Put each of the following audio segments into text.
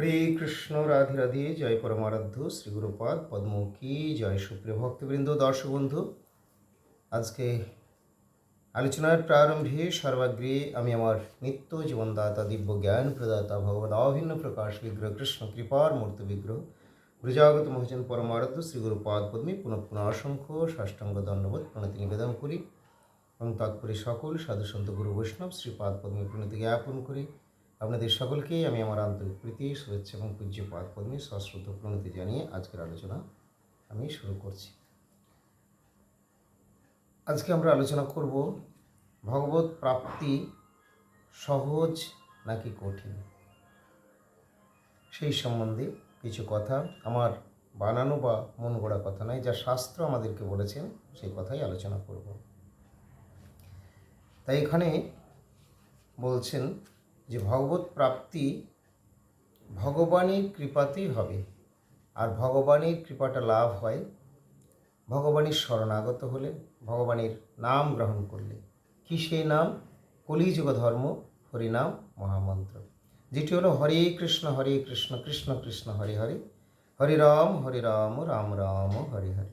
হরে কৃষ্ণ, রাধে রাধে, জয় পরমারাধ্য, শ্রী গুরুপাদ, পদ্মমুখী, জয় সুপ্রিয় ভক্তবৃন্দ, দর্শক বন্ধু। আজকে আলোচনার প্রারম্ভে সর্বাগ্রে আমি আমার নিত্য জীবনদাতা, দিব্য জ্ঞান প্রদাতা, ভগবত অভিন্ন প্রকাশ, বিগ্রহ কৃষ্ণ, কৃপার মূর্তি বিগ্রহ ব্রজাগত মহাজন পরমারাধ্য, শ্রী গুরুপাদ পদ্মী পুনঃ পুনঃ অসংখ্য ষষ্ঠাঙ্গ দণ্ডবোধ প্রণতি নিবেদন করি এবং তৎপরে সকল সাধু সন্ত গুরু বৈষ্ণব, শ্রীপাদ পদ্মী প্রণতি জ্ঞাপন করি। আপনাদের সকলকেই আমি আমার আন্তরিক প্রীতি, শুভেচ্ছা এবং পূজ্য পাদ পদ্মী সশ্রদ্ধ প্রণতি জানিয়ে আজকের আলোচনা আমি শুরু করছি। আজকে আমরা আলোচনা করব ভগবত প্রাপ্তি সহজ নাকি কঠিন? সেই সম্বন্ধে কিছু কথা আমার বানানো বা মন গড়া কথা নয়, যা শাস্ত্র আমাদেরকে বলেছেন, সেই কথাই আলোচনা করব। তাই এখানে বলছেন যে ভগবত প্রাপ্তি ভগবানের কৃপাতেই হবে। আর ভগবানের কৃপাটা লাভ হয় ভগবানের শরণাগত হলে, ভগবানের নাম গ্রহণ করলে। কি সেই নাম? কলিযুগ ধর্ম হরিনাম মহামন্ত্র। যেটি হলো হরে কৃষ্ণ হরে কৃষ্ণ কৃষ্ণ কৃষ্ণ, হরে হরে। হরে রাম হরে রাম রাম রাম, হরে হরে।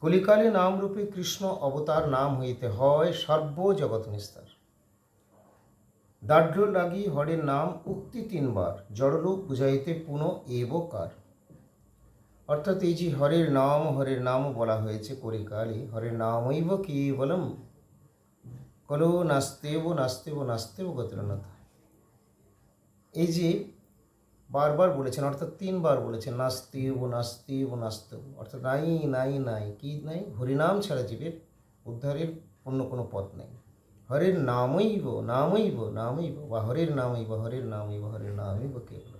কলিকালে নামরূপে কৃষ্ণ অবতার নাম হইতে হয় সর্বজগৎ নিস্তার। দাঢ্য লাগি হরের নাম উক্তি তিনবার, জড়লোক বুঝাইতে পুনঃ এবকার অর্থাৎ এই যে হরের নাম হরের নাম বলা হয়েছে কলিকালে হরের নামৈব কেবলম। কলো নাস্তেব নাস্তেব নাস্তেব গতিরনাথ। এই যে বারবার বলেছেন, অর্থাৎ তিনবার বলেছেন, নাস্তেব নাস্তেব নাস্তেব, অর্থাৎ নাই নাই নাই, কি নাই? হরিনাম ছাড়া জীবের উদ্ধারের অন্য কোনো পথ নেই। হরের নামৈব নামৈব নামৈব, বা হরের নামৈব হরের নামৈব হরের নামৈব কেবল।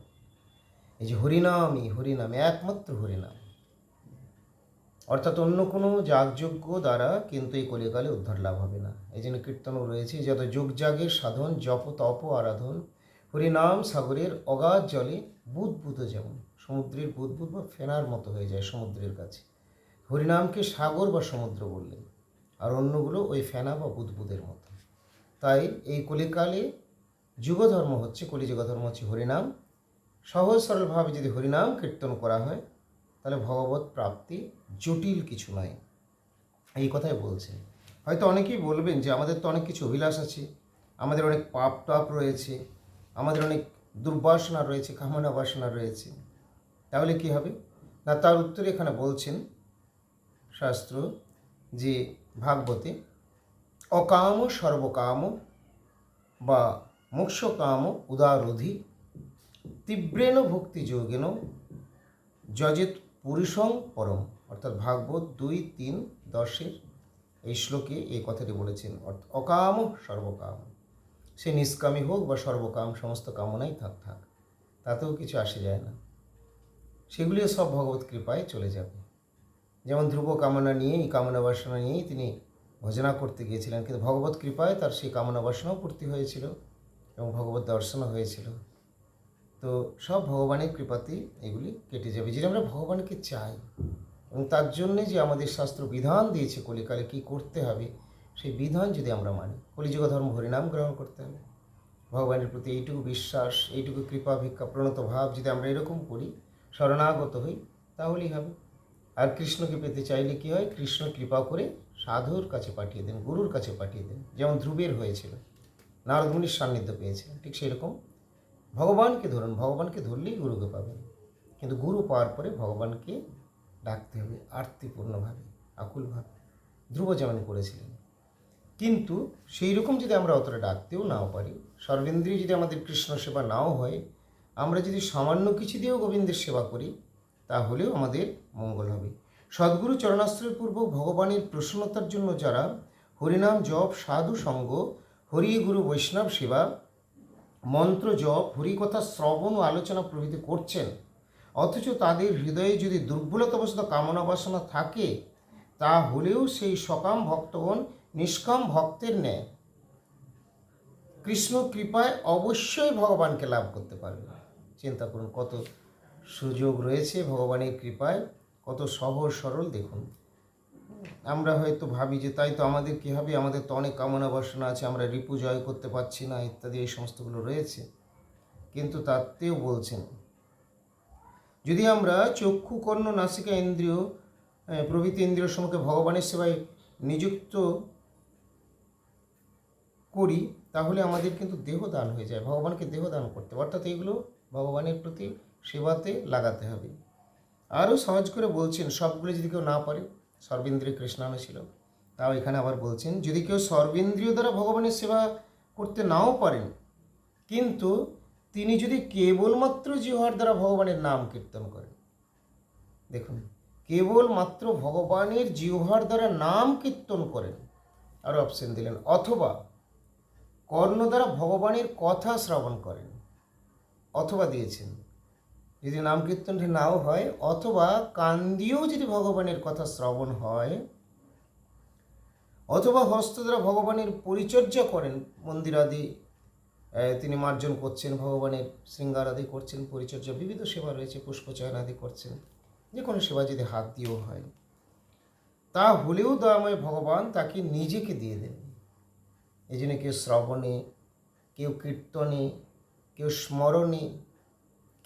এই যে হরিনামই, হরিনাম একমাত্র হরিনাম। অর্থাৎ অন্য কোনো যাগযজ্ঞ দ্বারা কিন্তু এই কলিকালে উদ্ধার লাভ হবে না। এই জন্য কীর্তনও রয়েছে যত যোগ যাগের সাধন, জপ, তপ, আরাধন, হরিনাম সাগরের অগাধ জলে বুদবুদ যেমন, সমুদ্রের বুদবুদ বা ফেনার মতো হয়ে যায় সমুদ্রের কাছে। হরিনামকে সাগর বা সমুদ্র বললেন, আর অন্যগুলো ওই ফেনা বা বুদবুদের মতো। তাই এই কলিকালে যুগধর্ম হচ্ছে কলিযুগ ধর্ম হচ্ছে হরিনাম। সহজ সরলভাবে যদি হরিনাম কীর্তন করা হয়, তাহলে ভগবত প্রাপ্তি জটিল কিছু নয়। এই কথাই বলছে হয়তো অনেকেই বলবেন যে আমাদের তো অনেক কিছু অভিলাষ আছে, আমাদের অনেক পাপ টাপ রয়েছে, আমাদের অনেক দুর্বাসনা রয়েছে, কামনা বাসনা রয়েছে। তাহলে কি হবে? না, তার উত্তরে এখানে বলছেন শাস্ত্র যে ভাগবতে অকাম সর্বকাম বা মোক্ষকাম উদারোধি তীব্রেণ ভক্তি যোগেন যজেত পুরুষং পরম। অর্থাৎ ভাগবত দুই, তিন, দশের এই শ্লোকে এই কথাটি বলেছেন। অর্থাৎ অকাম সর্বকাম। সে নিষ্কামী হোক বা সর্বকাম, সমস্ত কামনাই থাক থাক, তাতেও কিছু আসে যায় না। সেগুলিও সব ভগবত কৃপায় চলে যাবে। যেমন ধ্রুব কামনা নিয়েই, কামনা বাসনা নিয়েই তিনি ভজনা করতে গিয়েছিলেন, কিন্তু ভগবত কৃপায় তার সেই কামনা বাসনাও পূর্তি হয়েছিল এবং ভগবত দর্শনও হয়েছিল। তো সব ভগবানের কৃপাতেই এগুলি কেটে যাবে। যেটা আমরা ভগবানকে চাই এবং তার জন্যে যে আমাদের শাস্ত্র বিধান দিয়েছে কলিকালে কী করতে হবে, সেই বিধান যদি আমরা মানি, কলিযুগ ধর্ম হরিনাম গ্রহণ করতে হবে। ভগবানের প্রতি এইটুকু বিশ্বাস, এইটুকু কৃপা ভিক্ষা, প্রণত ভাব যদি আমরা এরকম করি, শরণাগত হই, তাহলেই হবে। আর কৃষ্ণকে পেতে চাইলে কী হয়? কৃষ্ণ কৃপা করে সাধুর কাছে পাঠিয়ে দেন, গুরুর কাছে পাঠিয়ে দেন। যেমন ধ্রুবের হয়েছিল নারদমুনির সান্নিধ্য পেয়েছিলেন, ঠিক সেরকম। ভগবানকে ধরুন, ভগবানকে ধরলেই গুরুকে পাবেন। কিন্তু গুরু পাওয়ার পরে ভগবানকে ডাকতে হবে আর্তিপূর্ণভাবে, আকুলভাবে। ধ্রুব যেমন করেছিলেন। কিন্তু সেই রকম যদি আমরা অতটা ডাকতেও নাও পারি, সর্বেন্দ্রীয় যদি আমাদের কৃষ্ণ সেবা নাও হয়, আমরা যদি সামান্য কিছু দিয়েও গোবিন্দের সেবা করি তাহলেও আমাদের মঙ্গল হবে। সদ্গুরু চরণাশ্রয় পূর্বক ভগবানের প্রসন্নতার জন্য যারা হরিনাম জপ, সাধু সঙ্গ হরি গুরু বৈষ্ণব সেবা, মন্ত্র জপ হরিকথা শ্রবণ ও আলোচনা প্রভৃতি করছেন, অথচ তাদের হৃদয়ে যদি দুর্বলতাবশত কামনা বাসনা থাকে তা হলেও সেই সকাম ভক্তগণ নিষ্কাম ভক্তের ন্যায়। কৃষ্ণ কৃপায় অবশ্যই ভগবানকে লাভ করতে পারবে। চিন্তা করুন কত সুযোগ রয়েছে, ভগবানের কৃপায়। কত সহজ সরল, দেখুন। আমরা হয়তো ভাবি যে তাই তো আমাদের কী হবে? আমাদের তো অনেক কামনা বাসনা আছে, আমরা রিপু জয় করতে পারছি না, ইত্যাদি, এই সমস্তগুলো রয়েছে। কিন্তু তাতেও বলছেন, যদি আমরা চক্ষু, কর্ণ, নাসিকা, ইন্দ্রিয় প্রভৃতি ইন্দ্রিয় সম্মুখে ভগবানের সেবায় নিযুক্ত করি, তাহলে আমাদের কিন্তু দেহ দান হয়ে যায়, ভগবানকে দেহ দান করতে অর্থাৎ এগুলো ভগবানের প্রতি সেবাতে লাগাতে হবে। আরও সহজ করে বলছেন, সবগুলো যদি কেউ না পারে, সর্বেন্দ্রীয় কৃষ্ণানো ছিল। তাও এখানে আবার বলছেন, যদি কেউ সর্বেন্দ্রীয় দ্বারা ভগবানের সেবা করতে নাও পারেন, কিন্তু তিনি যদি কেবলমাত্র জিহার দ্বারা ভগবানের নাম কীর্তন করেন। দেখুন, কেবলমাত্র ভগবানের জিহার দ্বারা নাম কীর্তন করেন, আরও অপশন দিলেন, অথবা কর্ণ দ্বারা ভগবানের কথা শ্রবণ করেন, অথবা দিয়েছেন যদি নাম কীর্তনটা নাও হয়, অথবা কান দিয়েও যদি ভগবানের কথা শ্রবণ হয়, অথবা হস্ত দ্বারা ভগবানের পরিচর্যা করেন মন্দির আদি তিনি মার্জন করছেন, ভগবানের শৃঙ্গার আদি করছেন, পরিচর্যা, বিবিধ সেবা রয়েছে পুষ্পচয়ন আদি করছেন, যে কোনো সেবা যদি হাত দিয়েও হয়, তা হলেও দয়াময় ভগবান তাকে নিজেকে দিয়ে দেন। এই জন্য কেউ শ্রবণে, কেউ কীর্তনে, কেউ স্মরণে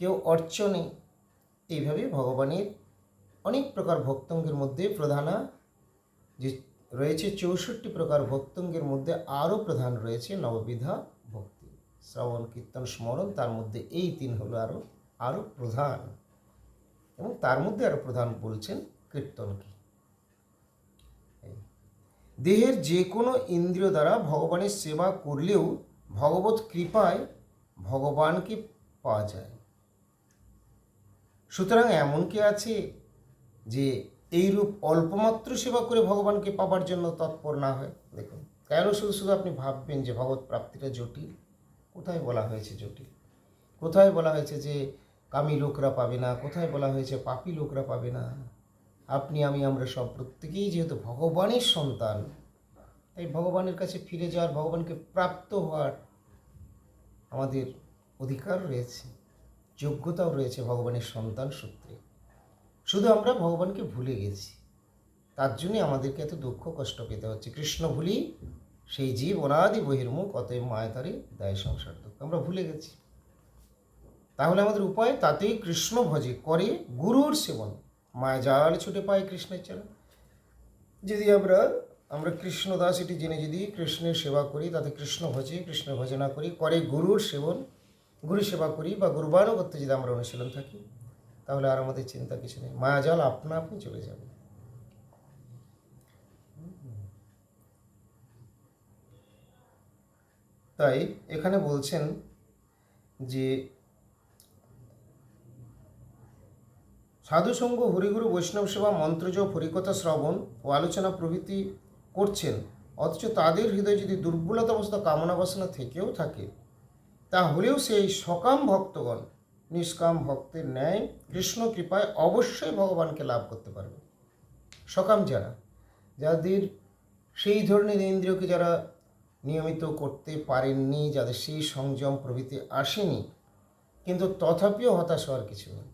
কেউ অর্চনে এইভাবে ভগবানের অনেক প্রকার ভক্তঙ্গের মধ্যে প্রধানা, যে রয়েছে চৌষট্টি প্রকার ভক্তঙ্গের মধ্যে আরও প্রধান রয়েছে নববিধা ভক্তি। শ্রবণ, কীর্তন, স্মরণ, তার মধ্যে এই তিন হলো আরও আরও প্রধান। এবং তার মধ্যে আরও প্রধান বলছেন কীর্তনকে দেহের যে কোনো ইন্দ্রিয় দ্বারা ভগবানের সেবা করলেও ভগবত কৃপায় ভগবানকে পাওয়া যায়। সুতরাং এমন কি আছে যে এইরূপ অল্পমাত্র সেবা করে ভগবানকে পাবার জন্য তৎপর না হয়। দেখুন, কেন শুধু শুধু আপনি ভাববেন যে ভগবত প্রাপ্তিটা জটিল? কোথায় বলা হয়েছে জটিল? কোথায় বলা হয়েছে যে কামী লোকরা পাবে না? কোথায় বলা হয়েছে পাপী লোকরা পাবে না? আপনি, আমি, আমরা সব প্রত্যেকেই যেহেতু ভগবানের সন্তান, তাই ভগবানের কাছে ফিরে যাওয়ার, ভগবানকে প্রাপ্ত হওয়ার আমাদের অধিকার রয়েছে। যোগ্যতাও রয়েছে ভগবানের সন্তান সূত্রে। শুধু আমরা ভগবানকে ভুলে গেছি। তার জন্যই আমাদেরকে এত দুঃখ কষ্ট পেতে হচ্ছে। কৃষ্ণ ভুলি, সেই জীব অনাদি বহির্মুখ, অতএব মায়াতারে দায় সংসার দুঃখ। আমরা ভুলে গেছি। তাহলে আমাদের উপায় তাতেই কৃষ্ণ ভজে করে গুরুর সেবন। মায়াজাল ছুটে পায় কৃষ্ণের চরণ। যদি আমরা আমরা কৃষ্ণদাস এটি জেনে যদি কৃষ্ণের সেবা করি, তাতে কৃষ্ণ ভজে, কৃষ্ণ ভজনা করি, করে গুরুর সেবন গুরু সেবা করি বা গুরুবানুগত্যে যদি আমরা অনুশীলন থাকি, তাহলে আর আমাদের চিন্তা কিছু নেই। মায়াজাল আপনা আপনি চলে যাবে। তাই এখানে বলছেন যে সাধুসঙ্গ হরিগুরু, বৈষ্ণব সেবা মন্ত্রজপ হরিকথা, শ্রবণ ও আলোচনা প্রভৃতি করছেন। অথচ তাদের হৃদয়ে যদি দুর্বলতা অবস্থা কামনা বাসনা থেকেও থাকে তাহলেও সেই সকাম ভক্তগণ, নিষ্কাম ভক্তের ন্যায় কৃষ্ণ কৃপায় অবশ্যই ভগবানকে লাভ করতে পারবে। সকাম যারা, যাদের সেই ধরনের ইন্দ্রিয়কে যারা নিয়মিত করতে পারেননি, যাদের সেই সংযম প্রভৃতি আসেনি, কিন্তু তথাপিও হতাশ হওয়ার কিছু নেই।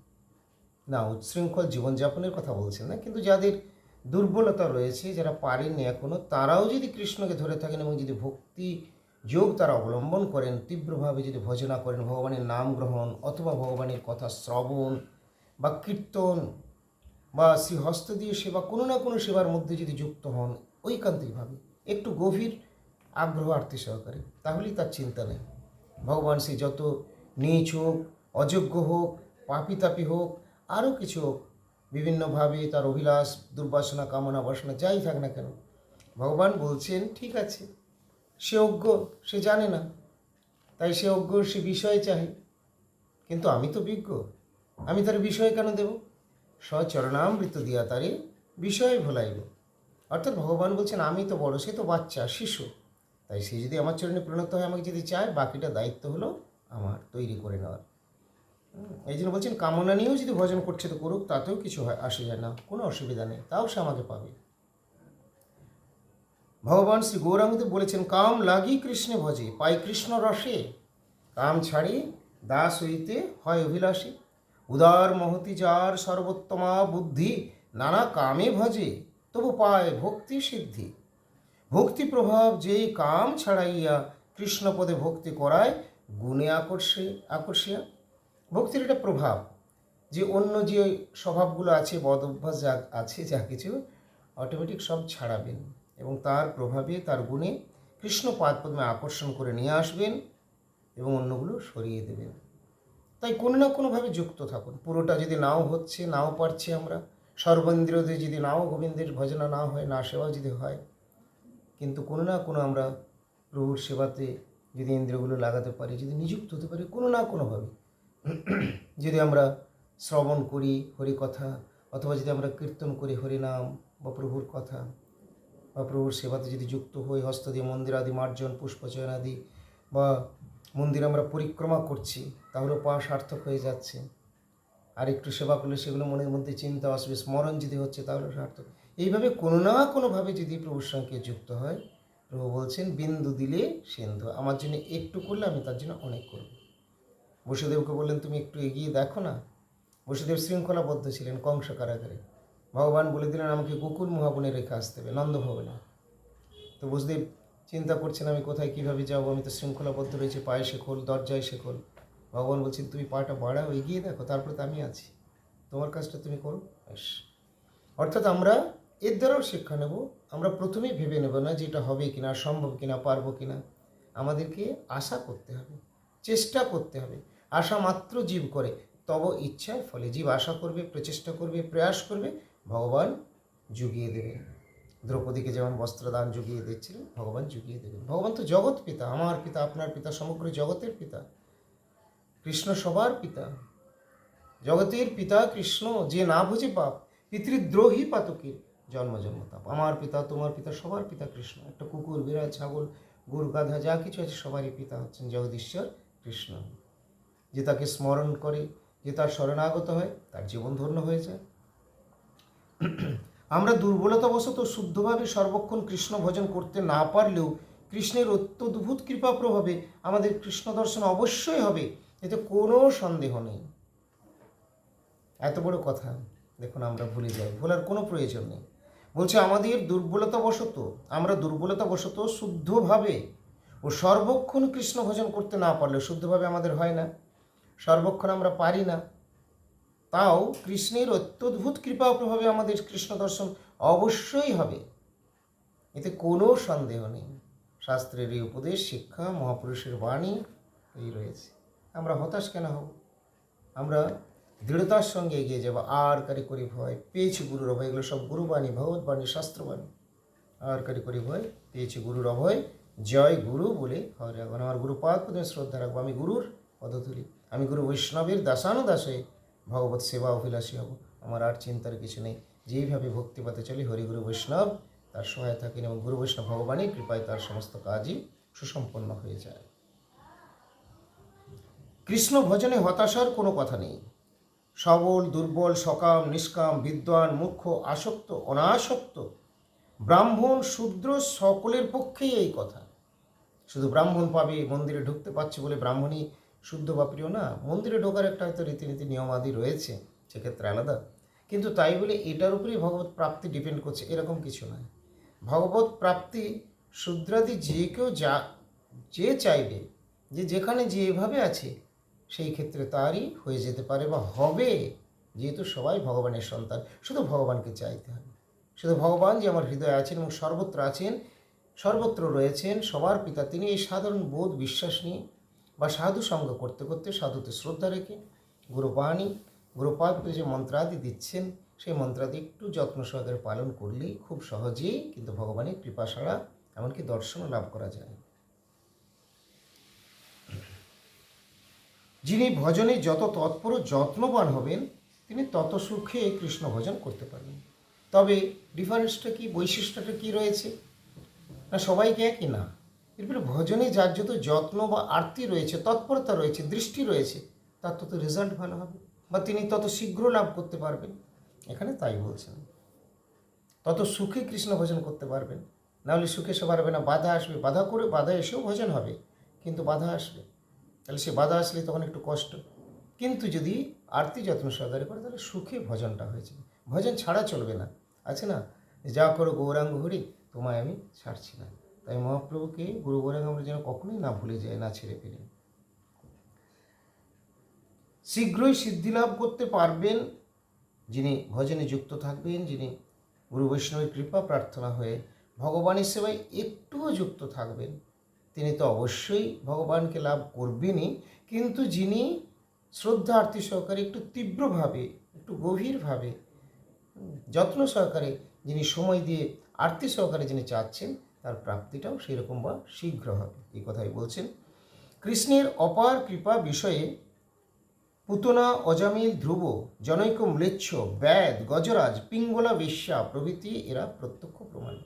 না, উচ্ছৃঙ্খল জীবনযাপনের কথা বলছেন না, কিন্তু যাদের দুর্বলতা রয়েছে, যারা পারেননি এখনও তারাও যদি কৃষ্ণকে ধরে থাকেন এবং যদি ভক্তি যোগ তারা অবলম্বন করেন, তীব্রভাবে যদি ভজনা করেন, ভগবানের নাম গ্রহণ অথবা ভগবানের কথা শ্রবণ বা কীর্তন বা শ্রী হস্ত দিয়ে সেবা, কোনো না কোনো সেবার মধ্যে যদি যুক্ত হন, ঐকান্তিকভাবে একটু গভীর আগ্রহ আর্থি সহকারে, তাহলেই তার চিন্তা নেই। ভগবান সে যত নীচ হোক, অযোগ্য হোক পাপি তাপি হোক, আরও কিছু হোক, বিভিন্নভাবে তার অভিলাষ, দুর্বাসনা কামনা বাসনা যাই থাক না কেন, ভগবান বলছেন, ঠিক আছে। সে অজ্ঞ, সে জানে না। তাই সে অজ্ঞ, সে বিষয় চাহে। কিন্তু আমি তো বিজ্ঞ। আমি তার বিষয় কেন দেব? স্বচরণামৃত দিয়া তারে বিষয় ভোলাইব। অর্থাৎ ভগবান বলছেন, আমি তো বড়, সে তো বাচ্চা, শিশু। তাই সে যদি আমার চরণে পরিণত হয়, আমাকে যদি চায়, বাকিটা দায়িত্ব হলো আমার তৈরি করে নেওয়ার। এই জন্য বলছেন, কামনা নিয়েও যদি ভজন করছে তো করুক, তাতেও কিছু হয়, আসে যায় না। কোনো অসুবিধা নেই। তাও সে আমাকে পাবে। ভগবান শ্রী গৌরাঙ্গদেব বলেছেন, কাম লাগি কৃষ্ণে ভজে, পাই কৃষ্ণ রসে। কাম ছাড়ি দাস হইতে হয় অভিলাষী। উদার মহতি যার সর্বোত্তমা বুদ্ধি, নানা কামে ভজে, তবু পায় ভক্তি সিদ্ধি। ভক্তি প্রভাব যেই কাম ছাড়াইয়া কৃষ্ণপদে ভক্তি করায়, গুণে আকর্ষে, আকর্ষিয়া। ভক্তির একটা প্রভাব, যে অন্য যে স্বভাবগুলো আছে, বদ অভ্যাস যা আছে, যা কিছু অটোমেটিক সব ছাড়াবেন। এবং তার প্রভাবে, তার গুণে কৃষ্ণ পাদ পদ্মে আকর্ষণ করে নিয়ে আসবেন এবং অন্যগুলো সরিয়ে দেবেন। তাই কোনো না কোনোভাবে যুক্ত থাকুন। পুরোটা যদি নাও হচ্ছে, নাও পারছি আমরা। সর্বেন্দ্রিয়তে যদি নাও, গোবিন্দের ভজনা না হয়, না সেবা যদি হয়, কিন্তু কোনো না কোনো আমরা প্রভুর সেবাতে যদি ইন্দ্রিয়গুলো লাগাতে পারি, যদি নিযুক্ত হতে পারি, কোনো না কোনোভাবে। যদি আমরা শ্রবণ করি হরিকথা, অথবা যদি আমরা কীর্তন করি হরিনাম বা প্রভুর কথা বা প্রভুর সেবাতে যদি যুক্ত হই, হস্ত দিয়ে মন্দির আদি, মার্জন, পুষ্পচয়ন আদি বা মন্দির আমরা পরিক্রমা করছি, তাহলে পা সার্থক হয়ে যাচ্ছে। আর একটু সেবা করলে সেগুলো মনের মধ্যে চিন্তা আসবে, স্মরণ যদি হচ্ছে তাহলে সার্থক। এইভাবে কোনো না কোনোভাবে যদি প্রভুর সঙ্গে যুক্ত হয়, প্রভু বলছেন, বিন্দু দিলে সিন্ধু আমার জন্য একটু করলে আমি তার জন্য অনেক করব। বসুদেবকে বললেন, তুমি একটু এগিয়ে দেখো না। বসুদেব শৃঙ্খলাবদ্ধ ছিলেন কংস কারাগারে। ভগবান বলে দিলেন আমাকে গোকুল মহাবনে রেখে আসতে হবে নন্দভবনে তো বসুদেব চিন্তা করছেন, আমি কোথায়, কীভাবে যাব? আমি তো শৃঙ্খলাবদ্ধ রয়েছে, পায়ে শেখল দরজায় শেখল ভগবান বলছেন, তুমি পাটা বাড়াও, এগিয়ে দেখো, তারপরে তো আমি আছি। তোমার কাজটা তুমি করো। ব্যাস। অর্থাৎ আমরা এর দ্বারাও শিক্ষা নেব, আমরা প্রথমেই ভেবে নেব না যে এটা হবে কিনা, সম্ভব কিনা, পারব কিনা। আমাদেরকে আশা করতে হবে, চেষ্টা করতে হবে। আশা মাত্র জীব করে, তব ইচ্ছায় ফলে। জীব আশা করবে, প্রচেষ্টা করবে, প্রয়াস করবে ভগবান জুগিয়ে দেবেন দ্রৌপদীকে যেমন বস্ত্রদান জুগিয়ে দিচ্ছিলেন ভগবান জুগিয়ে দেবেন ভগবান তো জগৎ পিতা, আমার পিতা, আপনার পিতা, সমগ্র জগতের পিতা। কৃষ্ণ সবার পিতা। জগতের পিতা কৃষ্ণ, যে না বুঝে পাপ, পিতৃদ্রোহী পাতকের জন্ম জন্ম তাপ। আমার পিতা, তোমার পিতা, সবার পিতা কৃষ্ণ। একটা কুকুর, বিড়াল, ছাগল, গরু, গাধা, যা কিছু আছে সবারই পিতা হচ্ছেন জগদীশ্বর কৃষ্ণ। যে তাকে স্মরণ করে, যে তার শরণাগত হয়, তার জীবন ধন্য হয়ে যায়। আমরা দুর্বলতাবশত শুদ্ধভাবে সর্বক্ষণ কৃষ্ণ ভজন করতে না পারলেও কৃষ্ণের অত্যদ্ভুত কৃপা প্রভাবে আমাদের কৃষ্ণ দর্শন অবশ্যই হবে, এতে কোনো সন্দেহ নেই। এত বড় কথা। দেখুন, আমরা ভুলে যাই, ভোলার কোনো প্রয়োজন নেই। বলছে, আমাদের দুর্বলতাবশত, আমরা দুর্বলতাবশত শুদ্ধভাবে ও সর্বক্ষণ কৃষ্ণ ভজন করতে না পারলে শুদ্ধভাবে আমাদের হয় না। সর্বক্ষণ আমরা পারি না। তাও কৃষ্ণের অত্যদ্ভুত কৃপা প্রভাবে আমাদের কৃষ্ণ দর্শন অবশ্যই হবে। এতে কোনো সন্দেহ নেই। শাস্ত্রের এই উপদেশ, শিক্ষা, মহাপুরুষের বাণী এই রয়েছে। আমরা হতাশ কেন হব? আমরা দৃঢ়তার সঙ্গে এগিয়ে যাব। আর কারি করি ভয়, পেয়েছি গুরুর অভয়, এগুলো সব গুরুবাণী, ভগবতবাণী, শাস্ত্রবাণী। আর কারি করি ভয়, পেয়েছি গুরুর অভয়, জয় গুরু বলে হরে এখন আমার গুরু পাদ পদে শ্রদ্ধা রাখব। আমি গুরুর পদধূলি। আমি গুরু বৈষ্ণবের দাসানুদাসে ভগবত সেবা অভিলাষী হব। আমার আর চিন্তার কিছু নেই। যেইভাবে ভক্তিপাতে চলি, হরিগুরু বৈষ্ণব, তার সহায় থাকেন এবং গুরু বৈষ্ণব ভগবানের কৃপায় তার সমস্ত কাজই সুসম্পন্ন হয়ে যায়। কৃষ্ণ ভজনে হতাশার কোনো কথা নেই। সবল, দুর্বল, সকাম, নিষ্কাম, বিদ্বান মুখ্য আসক্ত, অনাসক্ত, ব্রাহ্মণ, শূদ্র সকলের পক্ষেই এই কথা। শুধু ব্রাহ্মণ পাবে, মন্দিরে ঢুকতে পারছে বলে ব্রাহ্মণই শুদ্ধ বা প্রিয় না, মন্দিরে ঢোকার একটা হয়তো রীতিনীতি, নিয়মাদি রয়েছে, সেক্ষেত্রে আলাদা। কিন্তু তাই বলে এটার উপরেই ভগবত প্রাপ্তি ডিপেন্ড করছে, এরকম কিছু নয়। ভগবত প্রাপ্তি শূদ্রাদি যে কেউ যা, যে চাইবে, যে যেখানে যেভাবে আছে, সেই ক্ষেত্রে তারই হয়ে যেতে পারে বা হবে। যেহেতু সবাই ভগবানের সন্তান, শুধু ভগবানকে চাইতে হবে। শুধু ভগবান যে আমার হৃদয়ে আছেন এবং সর্বত্র আছেন, সর্বত্র রয়েছেন, সবার পিতা তিনি এই সাধারণ বোধ, বিশ্বাস নিয়ে বা সাধু সঙ্গ করতে করতে সাধুতে শ্রদ্ধা রেখে গুরুবাণী গুরুপাদকে যে মন্ত্রাদি দিচ্ছেন, সেই মন্ত্রাদি একটু যত্ন সহকারে পালন করলেই খুব সহজেই কিন্তু ভগবানের কৃপা ছাড়া এমনকি দর্শনও লাভ করা যায়। যিনি ভজনে যত তৎপর যত্নবান হবেন, তিনি তত সুখে কৃষ্ণ ভজন করতে পারবেন। তবে ডিফারেন্সটা কি, বৈশিষ্ট্যটা কি রয়েছে? না সবাইকে একই না? এরপরে ভজনে যার যত যত্ন বা আরতি রয়েছে, তৎপরতা রয়েছে, দৃষ্টি রয়েছে, তার তত রেজাল্ট ভালো হবে বা তিনি তত শীঘ্র লাভ করতে পারবেন। এখানে তাই বলছেন। তত সুখে কৃষ্ণ ভজন করতে পারবেন। নাহলে সুখে সে পারবে না, বাধা আসবে। বাধা করে, বাধা এসেও ভজন হবে, কিন্তু বাধা আসবে। তাহলে সে বাধা আসলে তখন একটু কষ্ট। কিন্তু যদি আরতি যত্ন সহকারে করে, তাহলে সুখে ভজনটা হয়ে যাবে ভজন ছাড়া চলবে না। আছে না? যা করো গৌরাঙ্গ হরি, তোমায় আমি ছাড়ছি না। তাই মহাপ্রভুকে গুরু গৌরাঙ্গ আমরা যেন কখনোই না ভুলে যাই না ছেড়ে ফেলি শীঘ্রই সিদ্ধি লাভ করতে পারবেন, যিনি ভজনে যুক্ত থাকবেন, যিনি গুরু বৈষ্ণবের কৃপা প্রার্থনা হয়ে ভগবানের সেবায় একটুও যুক্ত থাকবেন, তিনি তো অবশ্যই ভগবানকে লাভ করবেনই, কিন্তু যিনি শ্রদ্ধা আরতি সহকারে একটু তীব্রভাবে, একটু গভীরভাবে, যত্ন সহকারে যিনি সময় দিয়ে আরতি সহকারে যিনি চাচ্ছেন তার প্রাপ্তিটাও সেরকম বা শীঘ্র হবে। এই কথাই বলছেন। কৃষ্ণের অপার কৃপা বিষয়ে পুতনা অজামিল ধ্রুব জনৈক ম্লেচ্ছ, ব্যাদ, গজরাজ, পিঙ্গলা বেশ্যা প্রভৃতি এরা প্রত্যক্ষ প্রমাণ।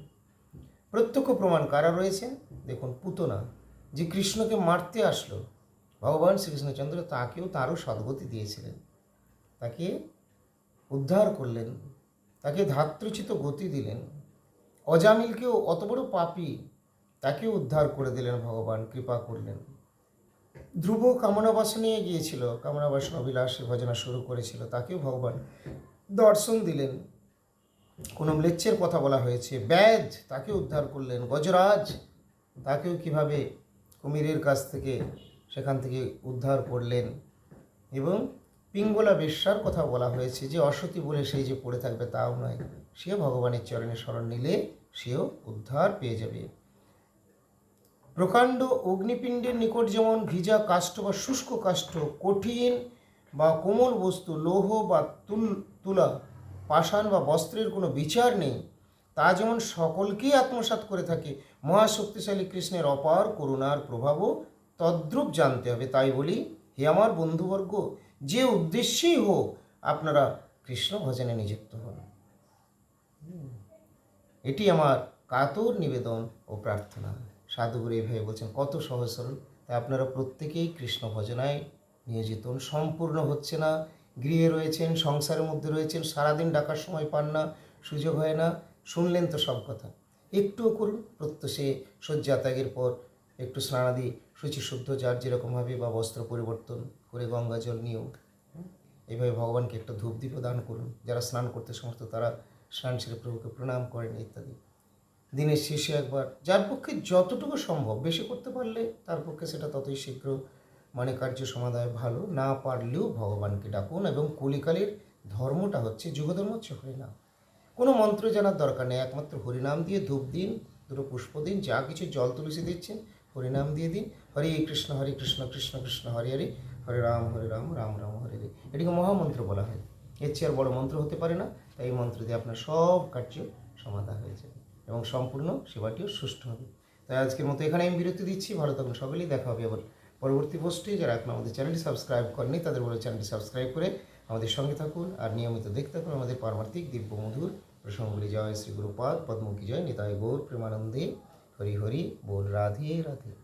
প্রত্যক্ষ প্রমাণ কারা রয়েছেন? দেখুন, পুতনা যে কৃষ্ণকে মারতে আসলো, ভগবান শ্রীকৃষ্ণচন্দ্র তাকেও তারও সদ্গতি দিয়েছিলেন। তাকে উদ্ধার করলেন, তাকে ধাত্রচিত গতি দিলেন। অজামিলকেও অত বড় পাপী তাকে উদ্ধার করে দিলেন ভগবান, কৃপা করলেন। ধ্রুব কামনা বাসা নিয়ে গিয়েছিল কামনা বাসনা অভিলাষে ভজনা শুরু করেছিল, তাকেও ভগবান দর্শন দিলেন। কোনো ম্লেচ্ছের কথা বলা হয়েছে, ব্যাজ তাকে উদ্ধার করলেন, গজরাজ তাকেও কীভাবে কুমিরের কাছ থেকে, সেখান থেকে উদ্ধার করলেন এবং পিঙ্গলা বেশ্যার কথা বলা হয়েছে যে, অসতী বলে সেই যে পড়ে থাকবে তাও নয়। সে ভগবানের চরণে স্মরণ নিলে সেও উদ্ধার পেয়ে যাবে। প্রকাণ্ড অগ্নিপিণ্ডের নিকট যেমন ভিজা কাষ্ঠ বা শুষ্ক কাষ্ঠ, কঠিন বা কোমল বস্তু, লৌহ বা তুল, তুলা, পাষাণ বা বস্ত্রের কোনো বিচার নেই, তা যেমন সকলকেই আত্মসাৎ করে থাকে, মহাশক্তিশালী কৃষ্ণের অপার করুণার প্রভাবও তদ্রূপ জানতে হবে। তাই বলি, হে আমার বন্ধুবর্গ যে উদ্দেশ্যেই হোক আপনারা কৃষ্ণ ভজনে নিযুক্ত হন। এটি আমার কাতর নিবেদন ও প্রার্থনা। সাধুগুরু এইভাবে বলছেন, কত সহজ সরল তাই আপনারা প্রত্যেকেই কৃষ্ণ ভজনায় নিয়োজিত। সম্পূর্ণ হচ্ছে না, গৃহে রয়েছেন, সংসারের মধ্যে রয়েছেন, সারাদিন ডাকার সময় পান না, সুযোগ হয় না, শুনলেন তো সব কথা। একটুও করুন প্রত্যসে শয্যা ত্যাগের পর একটু স্নানাদি শুচি শুদ্ধ যার যেরকমভাবে বা বস্ত্র পরিবর্তন করে গঙ্গা জল নিয়েও এইভাবে ভগবানকে একটা ধূপ দীপ দান করুন। যারা স্নান করতে সমস্ত তারা স্নান সেরে প্রভুকে প্রণাম করেন ইত্যাদি। দিনের শেষে একবার, যার পক্ষে যতটুকু সম্ভব, বেশি করতে পারলে তার পক্ষে সেটা ততই শীঘ্র মানে কার্য সমাধায় ভালো। না পারলেও ভগবানকে ডাকুন এবং কলিকালের ধর্মটা হচ্ছে যুগধর্ম হচ্ছে হরিনাম কোনো মন্ত্র জানার দরকার নেই, একমাত্র হরিনাম দিয়ে ধূপ দিন, দুটো পুষ্প দিন, যা কিছু জল তুলসী দিচ্ছেন, হরিনাম দিয়ে দিন। হরে কৃষ্ণ হরে কৃষ্ণ কৃষ্ণ কৃষ্ণ, হরে হরে। হরে রাম হরে রাম রাম রাম, হরে হরে। এটিকে মহামন্ত্র বলা হয়। এর চেয়ে আর বড় মন্ত্র হতে পারে না, তাই এই মন্ত্র দিয়ে আপনার সব কার্য সমাধা হয়ে যাবে এবং সম্পূর্ণ সেবাটিও সুষ্ঠু হবে। তাই আজকের মতো এখানে আমি বিরতি দিচ্ছি। ভালো থাকুন সকলেই। দেখা হবে আবার পরবর্তী পোস্টে। যারা এখন আমাদের চ্যানেলটি সাবস্ক্রাইব করেনি তাদের বলে চ্যানেলটি সাবস্ক্রাইব করে আমাদের সঙ্গে থাকুন। আর নিয়মিত দেখতে থাকুন আমাদের পারমার্থিক দিব্য মধুর প্রসঙ্গগুলি। জয় শ্রী গুরুপাদ পদ্মকি জয়, নিতাই গৌর, প্রেমানন্দে। হরি হরি, বল রাধে রাধে।